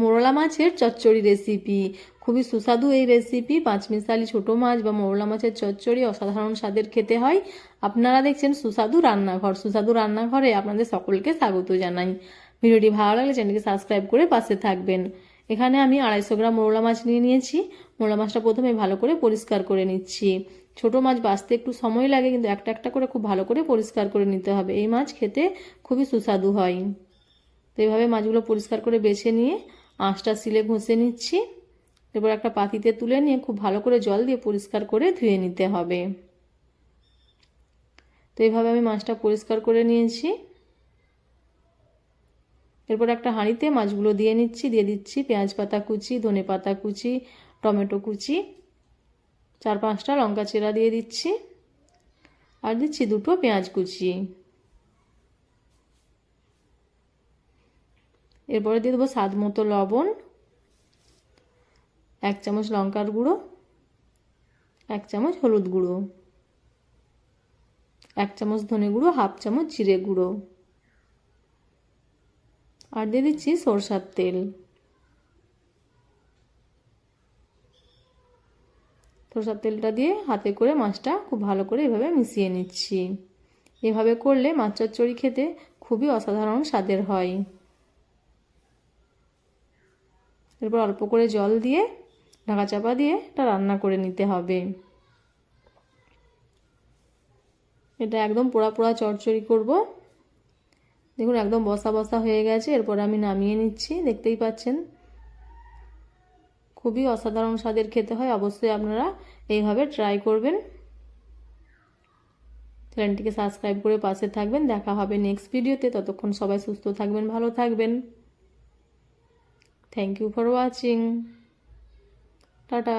মোরলা মাছের চচ্চড়ি রেসিপি খুবই সুস্বাদু এই রেসিপি পাঁচমিশালি ছোটো মাছ বা মোরলা মাছের চচ্চড়ি অসাধারণ স্বাদের খেতে হয়। আপনারা দেখছেন সুস্বাদু রান্নাঘর। সুস্বাদু রান্নাঘরে আপনাদের সকলকে স্বাগত জানাই। ভিডিওটি ভালো লাগলে চ্যানেলকে সাবস্ক্রাইব করে পাশে থাকবেন। এখানে আমি আড়াইশো গ্রাম মোরলা মাছ নিয়ে নিয়েছি। মোরলা মাছটা প্রথমে ভালো করে পরিষ্কার করে নিচ্ছি। ছোট মাছ বাঁচতে একটু সময় লাগে, কিন্তু একটা একটা করে খুব ভালো করে পরিষ্কার করে নিতে হবে। এই মাছ খেতে খুবই সুস্বাদু হয়। তো এইভাবে মাছগুলো পরিষ্কার করে বেছে নিয়ে আঁশটা সিলে ঘষে নিচ্ছি। এরপর একটা পাতিতে তুলে নিয়ে খুব ভালো করে জল দিয়ে পরিষ্কার করে ধুয়ে নিতে হবে। তো এইভাবে আমি মাছটা পরিষ্কার করে নিয়েছি। এরপর একটা হাঁড়িতে মাছগুলো দিয়ে নিচ্ছি, দিয়ে দিচ্ছি পেঁয়াজ পাতা কুচি, ধনে পাতা কুচি, টমেটো কুচি, চার পাঁচটা লঙ্কা চেরা দিয়ে দিচ্ছি। আর দিচ্ছি দুটো পেঁয়াজ কুচি। এরপরে দিয়ে দেবো স্বাদ মতো লবণ, এক চামচ লঙ্কার গুঁড়ো, এক চামচ হলুদ গুঁড়ো, এক চামচ ধনে গুঁড়ো, হাফ চামচ জিরে গুঁড়ো। আর দিয়ে দিচ্ছি সরষার তেল। সরষার তেলটা দিয়ে হাতে করে মাছটা খুব ভালো করে এভাবে মিশিয়ে নিচ্ছি। এভাবে করলে মাছ চচ্চড়ি খেতে খুবই অসাধারণ স্বাদের হয়। এরপর অল্প করে জল দিয়ে ঢাকা চাপা দিয়ে এটা রান্না করে নিতে হবে। এটা একদম পোড়া পোড়া চড়চড়ি করব। দেখুন একদম বসা বসা হয়ে গেছে। এরপর আমি নামিয়ে নিচ্ছি। দেখতেই পাচ্ছেন? খুবই অসাধারণ স্বাদের খেতে হয়। অবশ্যই আপনারা এইভাবে ট্রাই করবেন। চ্যানেলটিকে সাবস্ক্রাইব করে পাশে থাকবেন। দেখা হবে নেক্সট ভিডিওতে ততক্ষণ সবাই সুস্থ থাকবেন, ভালো থাকবেন। Thank you for watching tata